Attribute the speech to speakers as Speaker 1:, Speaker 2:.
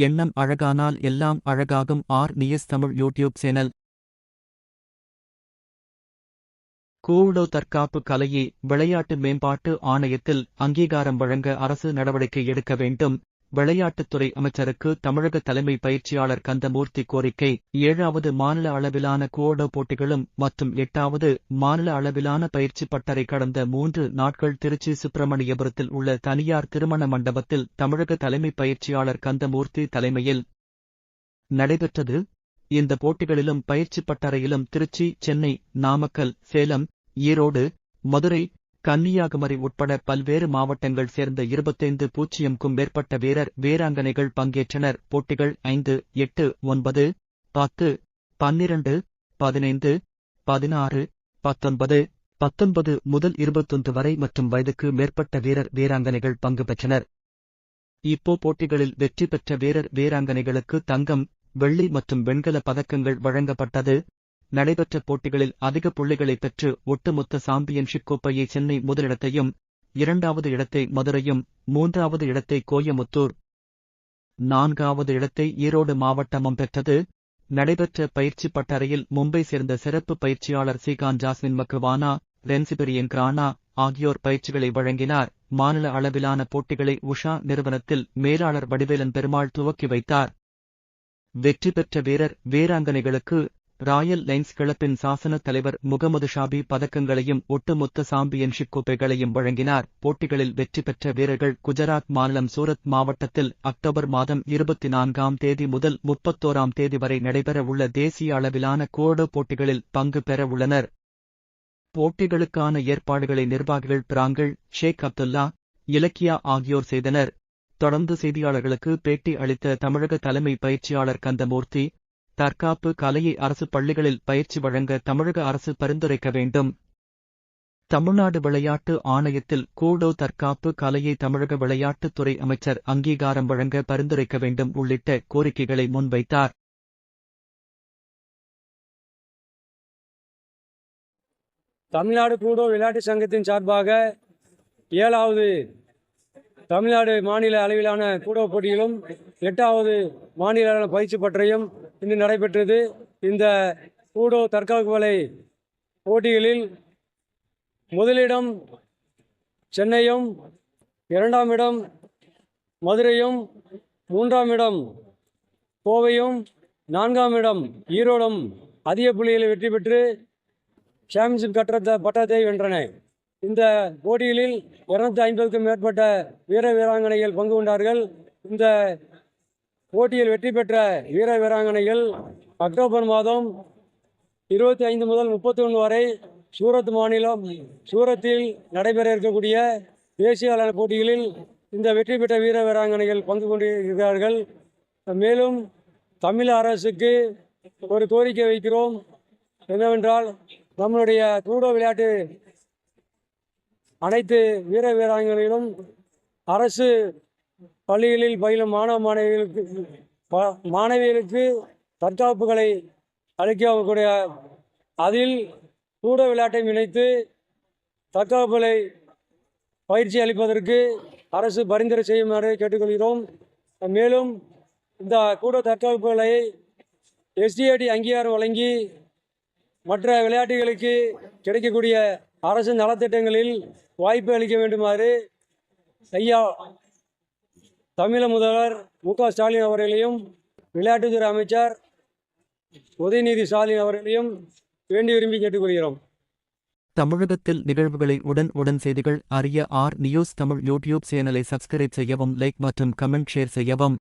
Speaker 1: எண்ணம் அழகானால் எல்லாம் அழகாகும். R. News Tamil YouTube channel. Kudo தற்காப்பு கலையை விளையாட்டு மேம்பாட்டு ஆணையத்தில் அங்கீகாரம் வழங்க அரசு நடவடிக்கை எடுக்க வேண்டும். விளையாட்டுத்துறை அமைச்சருக்கு தமிழக தலைமை பயிற்சியாளர் கந்தமூர்த்தி கோரிக்கை. ஏழாவது மாநில அளவிலான கோடோ போட்டிகளும் மற்றும் எட்டாவது மாநில அளவிலான பயிற்சி பட்டறை கடந்த மூன்று நாட்கள் திருச்சி சுப்பிரமணியபுரத்தில் உள்ள தனியார் திருமண மண்டபத்தில் தமிழக தலைமை பயிற்சியாளர் கந்தமூர்த்தி தலைமையில் நடைபெற்றது. இந்த போட்டிகளிலும் பயிற்சி பட்டறையிலும் திருச்சி சென்னை நாமக்கல் சேலம் ஈரோடு மதுரை கன்னியாகுமரி உட்பட பல்வேறு மாவட்டங்கள் சேர்ந்த இருபத்தைந்து பூஜ்ஜியம்க்கும் மேற்பட்ட வீரர் வீராங்கனைகள் பங்கேற்றனர். போட்டிகள் ஐந்து எட்டு ஒன்பது பத்து பன்னிரண்டு பதினைந்து பதினாறு பத்தொன்பது பத்தொன்பது முதல் இருபத்தொன்று வரை மற்றும் வயதுக்கு மேற்பட்ட வீரர் வீராங்கனைகள் பங்கு பெற்றனர். இப்போ போட்டிகளில் வெற்றி பெற்ற வீரர் வீராங்கனைகளுக்கு தங்கம் வெள்ளி மற்றும் வெண்கல பதக்கங்கள் வழங்கப்பட்டது. நடைபெற்ற போட்டிகளில் அதிக புள்ளிகளை பெற்று ஒட்டுமொத்த சாம்பியன்ஷிப் கோப்பையை சென்னை முதலிடத்தையும் இரண்டாவது இடத்தை மதுரையும் மூன்றாவது இடத்தை கோயமுத்தூர் நான்காவது இடத்தை ஈரோடு மாவட்டமும் பெற்றது. நடைபெற்ற பயிற்சி பட்டறையில் மும்பை சேர்ந்த சிறப்பு பயிற்சியாளர் ஸ்ரீகாந்த் ஜாஸ்மின் மக்குவானா ரென்சிபிரியன் கிரானா ஆகியோர் பயிற்சிகளை வழங்கினார். மாநில அளவிலான போட்டிகளை உஷா நிறுவனத்தில் மேலாளர் வடிவேலன் பெருமாள் துவக்கி வைத்தார். வெற்றி பெற்ற வீரர் வீராங்கனைகளுக்கு ராயல் லைன்ஸ் கிளப்பின் சாசன தலைவர் முகமது ஷாபி பதக்கங்களையும் ஒட்டுமொத்த சாம்பியன்ஷிப் கோப்பைகளையும் வழங்கினார். போட்டிகளில் வெற்றி பெற்ற வீரர்கள் குஜராத் மாநிலம் சூரத் மாவட்டத்தில் அக்டோபர் மாதம் இருபத்தி நான்காம் தேதி முதல் முப்பத்தோராம் தேதி வரை நடைபெறவுள்ள தேசிய அளவிலான கோடோ போட்டிகளில் பங்கு பெற உள்ளனர் போட்டிகளுக்கான ஏற்பாடுகளை நிர்வாகிகள் பிராங்கல் ஷேக் அப்துல்லா இலக்கியா ஆகியோர் செய்தனர். தொடர்ந்து செய்தியாளர்களுக்கு பேட்டி அளித்த தமிழக தலைமை பயிற்சியாளர் கந்தமூர்த்தி தற்காப்பு கலையை அரசு பள்ளிகளில் பயிற்சி வழங்க தமிழக அரசு பரிந்துரைக்க வேண்டும். தமிழ்நாடு விளையாட்டு ஆணையத்தில் கூடோ தற்காப்பு கலையை தமிழக விளையாட்டுத்துறை அமைச்சர் அங்கீகாரம் வழங்க பரிந்துரைக்க வேண்டும் உள்ளிட்ட கோரிக்கைகளை முன்வைத்தார்.
Speaker 2: தமிழ்நாடு கூடோ விளையாட்டு சங்கத்தின் சார்பாக ஏழாவது தமிழ்நாடு மாநில அளவிலான கூடோ போட்டியிலும் எட்டாவது மாநில அளவிலான பயிற்சி பற்றையும் இன்று நடைபெற்றது. இந்த கூடோ தற்காப்பு வலை போட்டிகளில் முதலிடம் சென்னையும் இரண்டாம் இடம் மதுரையும் மூன்றாம் இடம் கோவையும் நான்காம் இடம் ஈரோடும் அதிக புள்ளிகளை வெற்றி பெற்று சாம்பியன்ஷிப் கட்டத்த பட்டத்தை வென்றன. இந்த போட்டிகளில் இரநூத்தி ஐம்பதுக்கும் மேற்பட்ட வீர வீராங்கனைகள் பங்கு கொண்டார்கள். இந்த போட்டியில் வெற்றி பெற்ற வீர வீராங்கனைகள் அக்டோபர் மாதம் இருபத்தி ஐந்து முதல் முப்பத்தி ஒன்று வரை சூரத் மாநிலம் சூரத்தில் நடைபெற இருக்கக்கூடிய தேசிய அளவு போட்டிகளில் இந்த வெற்றி பெற்ற வீர வீராங்கனைகள் பங்கு கொண்டிருக்கிறார்கள். மேலும் தமிழ் அரசுக்கு ஒரு கோரிக்கை வைக்கிறோம். என்னவென்றால் நம்மளுடைய கூடோ விளையாட்டு அனைத்து வீர வீராங்கனைகளும் அரசு பள்ளிகளில் பயிலும் மாணவ மாணவிகளுக்கு ப- மாணவிகளுக்கு தற்காப்புகளை அளிக்கக்கூடிய அதில் கூட விளையாட்டை இணைத்து தற்காப்புகளை பயிற்சி அளிப்பதற்கு அரசு பரிந்துரை செய்யுமாறு கேட்டுக்கொள்கிறோம். மேலும் இந்த கூட தற்காப்புகளை எஸ்டிஏடி அங்கீகாரம் வழங்கி மற்ற விளையாட்டுகளுக்கு கிடைக்கக்கூடிய அரசு நலத்திட்டங்களில் வாய்ப்பு அளிக்க வேண்டுமாறு ஐயா தமிழக முதல்வர் மு க ஸ்டாலின் அவர்களையும் விளையாட்டுத்துறை அமைச்சர் உதயநிதி ஸ்டாலின் அவர்களையும் வேண்டி விரும்பி கேட்டுக்கொள்கிறோம்.
Speaker 1: தமிழகத்தில் நிகழ்வுகளை உடன் உடன் செய்திகள் அறிய ஆர் நியூஸ் தமிழ் யூடியூப் சேனலை சப்ஸ்கிரைப் செய்யவும் லைக் மற்றும் கமெண்ட் ஷேர் செய்யவும்.